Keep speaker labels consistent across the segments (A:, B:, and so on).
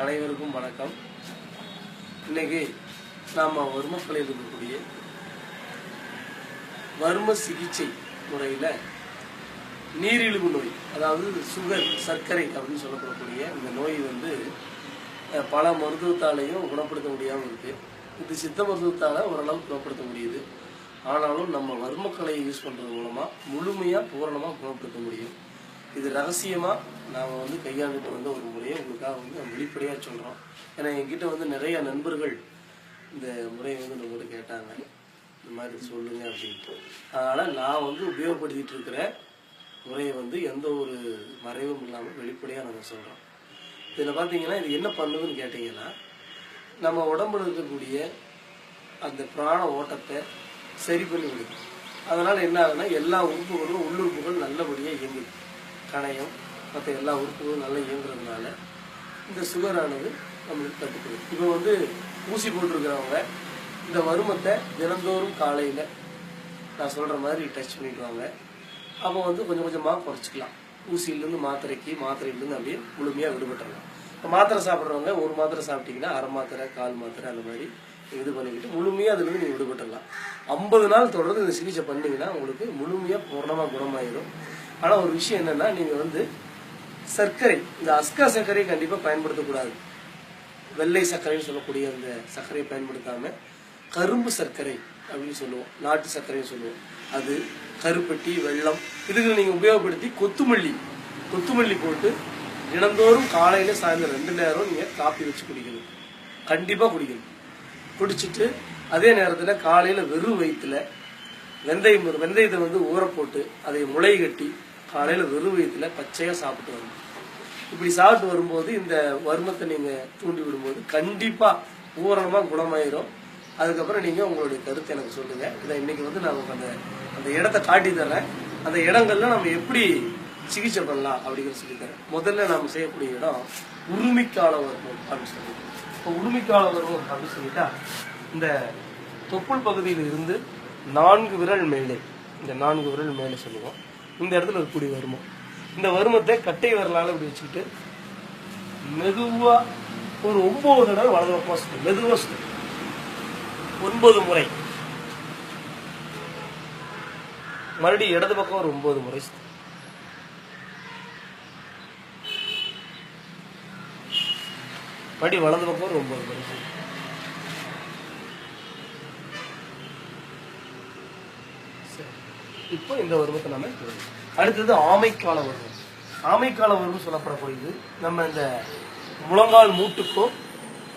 A: அனைவருக்கும் வணக்கம். இன்னைக்கு நாம் வர்மக்கலையில் இருக்கக்கூடிய வர்ம சிகிச்சை முறையில் நீரிழிவு நோய் அதாவது சுகர் சர்க்கரை அப்படின்னு சொல்லப்படக்கூடிய இந்த நோய் வந்து பல மருத்துவத்தாலையும் குணப்படுத்த முடியாமல் இருக்கு. இது சித்த மருத்துவத்தால ஓரளவுக்கு குணப்படுத்த முடியுது. ஆனாலும் நம்ம வர்மக்கலையை யூஸ் பண்றது மூலமா முழுமையா பூரணமா குணப்படுத்த முடியும். இது ரகசியமா நாம வந்து கையாண்டுட்டு வந்த ஒரு முறையை வெளிப்படையாக சொல்கிறோம் ஏன்னா என்கிட்ட வந்து நிறைய நண்பர்கள் இந்த முறையை வந்து நம்மகிட்ட கேட்டாங்க. இந்த மாதிரி சொல்லுங்க அப்படின்ட்டு. அதனால் நான் வந்து உபயோகப்படுத்திட்டு இருக்கிற முறையை வந்து எந்த ஒரு மறைவும் இல்லாமல் வெளிப்படையாக நாங்கள் சொல்கிறோம் இதில் பார்த்தீங்கன்னா இது என்ன பண்ணுதுன்னு கேட்டிங்கன்னா நம்ம உடம்புல இருக்கக்கூடிய அந்த பிராண ஓட்டத்தை சரி பண்ணி விடுது அதனால் என்ன ஆகுதுன்னா எல்லா உறுப்புகளும் உள்ளுறுப்புகள் நல்லபடியாக இயங்குது. கணையம் மற்ற எல்லா உறுப்புகளும் நல்லா இயங்குறதுனால இந்த சுகரானது நம்மளுக்கு கட்டுப்படுது இப்போ வந்து ஊசி போட்டிருக்கிறவங்க இந்த வருமத்தை தினந்தோறும் காலையில் நான் சொல்கிற மாதிரி டச் பண்ணிடுவாங்க. அப்போ வந்து கொஞ்சம் கொஞ்சமாக குறைச்சிக்கலாம். ஊசியிலேருந்து மாத்திரைக்கு மாத்திரையிலேருந்து அப்படியே முழுமையாக விடுபட்டுறலாம். இப்போ மாத்திரை சாப்பிட்றவங்க ஒரு மாத்திரை சாப்பிட்டீங்கன்னா அரை மாத்திரை கால் மாத்திரை அந்த மாதிரி இது பண்ணிக்கிட்டு முழுமையாக அதுலேருந்து நீங்கள் விடுபட்டுடலாம் ஐம்பது நாள் தொடர்ந்து இந்த சிகிச்சை பண்ணிங்கன்னா உங்களுக்கு முழுமையாக பூர்ணமாக குணமாயிடும் ஆனால் ஒரு விஷயம் என்னென்னா நீங்கள் வந்து சர்க்கரை. இந்த அஸ்கா சர்க்கரையை கண்டிப்பாக பயன்படுத்தக்கூடாது. வெள்ளை சர்க்கரைன்னு சொல்லக்கூடிய அந்த சர்க்கரையை பயன்படுத்தாம கரும்பு சர்க்கரை அப்படின்னு சொல்லுவோம். நாட்டு சர்க்கரைன்னு சொல்லுவோம். அது கருப்பட்டி வெள்ளம் இதுக்கு நீங்கள் உபயோகப்படுத்தி கொத்துமல்லி கொத்துமல்லி போட்டு தினந்தோறும் காலையில் சாயந்தரம் ரெண்டு நேரம் நீங்கள் காப்பி வச்சு குடிக்கணும். கண்டிப்பாக குடிக்கணும். குடிச்சிட்டு அதே நேரத்தில் காலையில் வெறும் வயிற்றுல வெந்தயம் வெந்தயத்தை வந்து ஊற போட்டு அதை முளை கட்டி காலையில் வெறும் வயிற்றுல பச்சையாக சாப்பிட்டு வரணும். இப்படி சாப்பிட்டு வரும்போது இந்த வர்மத்தை நீங்கள் தூண்டி விடும்போது கண்டிப்பாக பூரணமாக குணமாயிரும். அதுக்கப்புறம் நீங்கள் உங்களுடைய கருத்தை எனக்கு சொல்லுங்கள் இதை இன்னைக்கு வந்து நான் அந்த அந்த இடத்த காட்டி தரேன் அந்த இடங்கள்ல நம்ம எப்படி சிகிச்சை பண்ணலாம் அப்படிங்கிற சொல்லி தரேன் முதல்ல நாம் செய்யக்கூடிய இடம் உருமிக்கால வர்மம் அப்படின்னு சொல்லிட்டு. இப்போ உருமிக்கால வர்மம் அப்படின்னு சொல்லிட்டா இந்த தொப்புள் பகுதியில் இருந்து நான்கு விரல் மேலே இந்த நான்கு விரல் மேலே சொல்லுவோம். இந்த இடத்துல இருக்கக்கூடிய வருமம் இந்த வருமத்தை கட்டை விரலால இப்படி வச்சுக்கிட்டு மெதுவா ஒரு ஒன்பது தடவை வலது பக்கம் சுத்து மெதுவா சுத்து. ஒன்பது முறை. மறுபடியும் இடது பக்கம் ஒரு ஒன்பது முறை சுத்து. மறுபடியும் வலது பக்கம் ஒரு ஒன்பது முறை சுத்து. சரி. இப்போ இந்த வருவத்தை நம்ம அடுத்தது ஆமைக்கால வருவம் ஆமைக்கால வருவம் சொல்லப்பட போகுது நம்ம இந்த முழங்கால் மூட்டுக்கும்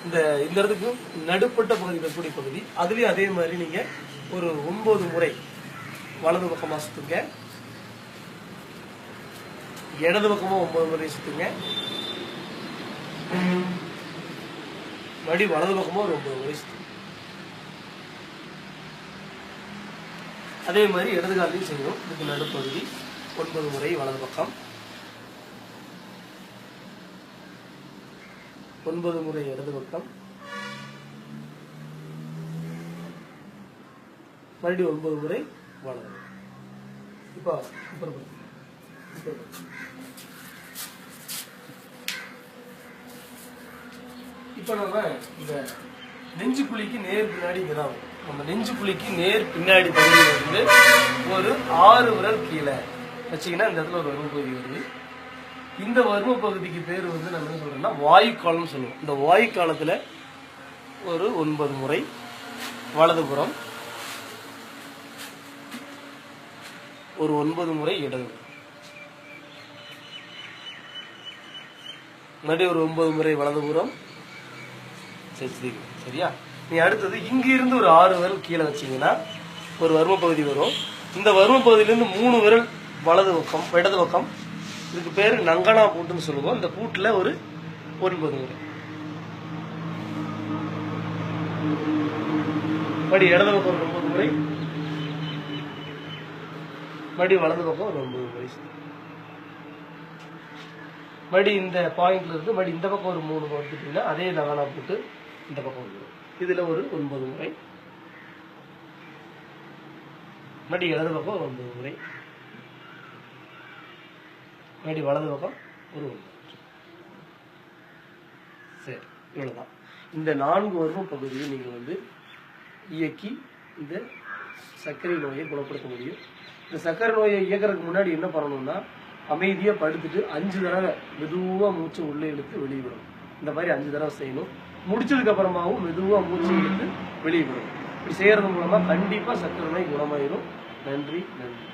A: இந்த இந்த இடத்துக்கும் நடுப்பட்ட பகுதி இருக்கக்கூடிய பகுதி அதுலயும் அதே மாதிரி நீங்க ஒரு ஒன்பது முறை வலது பக்கமா சுத்துங்க. இடது பக்கமா ஒன்பது முறை சுத்துங்க. மறுபடி வலது பக்கமா ஒரு ஒன்பது முறை சுத்துங்க. அதே மாதிரி இடது காலையும் செய்யணும். இதுக்கு நடுப்பகுதி ஒன்பது முறை வலது பக்கம். ஒன்பது முறை இடது பக்கம். மறுபடியும் ஒன்பது முறை வலது இப்போ இப்போ இப்போ நம்ம இந்த நெஞ்சு குழிக்கு நேர் பின்னாடி இங்கே தான் வரும். நம்ம நெஞ்சு புளிக்கு நேர் பின்னாடி பகுதியில் வந்து ஒரு ஆறு விரல் கீழே. வச்சிங்கன்னா இந்த இடத்துல ஒரு வர்ம பகுதி வருது. இந்த வர்ம பகுதிக்கு பேர் வந்து நம்ம என்ன சொல்கிறோம்னா வாயு சொல்லுவோம். இந்த வாயு ஒரு ஒன்பது முறை வலதுபுறம் ஒரு ஒன்பது முறை இடது. மறுபடியும் ஒரு ஒன்பது முறை வலதுபுறம் சரி சரியா? நீ அடுத்தது இங்கிருந்து ஒரு ஆறு விரல் கீழே வச்சிங்கன்னா ஒரு வர்ம பகுதி வரும். இந்த வர்ம பகுதியிலேருந்து மூணு விரல் வலது பக்கம் இடது பக்கம். இதுக்கு பேர் நங்கனா பூட்டுன்னு சொல்லுவோம். இந்த பூட்டில் ஒரு ஒன்பது வரும். மறுபடி இடது பக்கம் ஒரு ஒன்பது முறை. மறுபடி வலது பக்கம் ஒரு ஒன்பது முறை. மறுபடி இந்த பாயிண்ட்ல இருந்து மறுபடி இந்த பக்கம் ஒரு மூணு வந்துட்டீங்கன்னா அதே நகனா போட்டு இந்த பக்கம் வந்துடும் இதுல ஒரு ஒன்பது முறை. மறுபடி இடது பக்கம் ஒன்பது முறை. மறுபடி வலது பக்கம் ஒரு ஒன்பது சரி இவ்வளவுதான். இந்த நான்கு வரும பகுதியை நீங்கள் வந்து இயக்கி இந்த சர்க்கரை நோயை குணப்படுத்த முடியும். இந்த சர்க்கரை நோயை இயக்கிறதுக்கு முன்னாடி என்ன பண்ணணும்னா அமைதியாக படுத்துட்டு அஞ்சு தடவை மெதுவாக மூச்சை உள்ளே எடுத்து வெளியே விடணும். இந்த மாதிரி அஞ்சு தடவை செய்யணும். முடிச்சதுக்கு அப்புறமாவும் மெதுவாக மூச்சு எடுத்து வெளியே விடும் இப்படி செய்யறது மூலமா கண்டிப்பாக சக்கரை நோய் குணமாயிரும். நன்றி நன்றி.